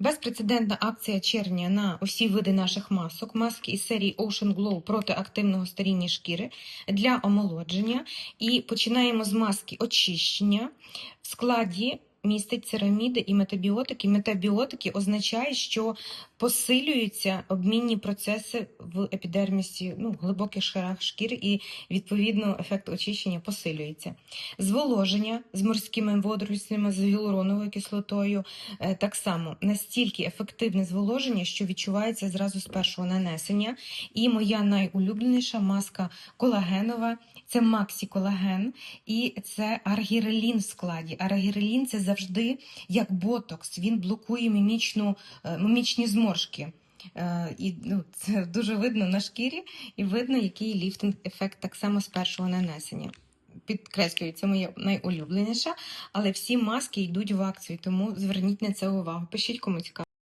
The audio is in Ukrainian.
Безпрецедентна акція червня на усі види наших масок. Маски із серії Ocean Glow проти активного старіння шкіри для омолодження. І починаємо з маски очищення. В складі містить цераміди і метабіотики. Метабіотики означає, що посилюються обмінні процеси в епідермісі, ну, глибоких шарах шкіри, і відповідно ефект очищення посилюється. Зволоження з морськими водорослями, з гіалуроновою кислотою. Е, Так само настільки ефективне зволоження, що відчувається зразу з першого нанесення. І моя найулюбленіша маска колагенова це Максі Колаген, і це аргірелін в складі. Аргірелін це завжди як ботокс. Він блокує мімічну, е, мімічні зморшки. Е, І ну, це дуже видно на шкірі, і видно, який ліфтинг ефект так само з першого нанесення. Підкреслюю, це моя найулюбленіша, але всі маски йдуть в акцію, тому зверніть на це увагу. Пишіть кому цікаво.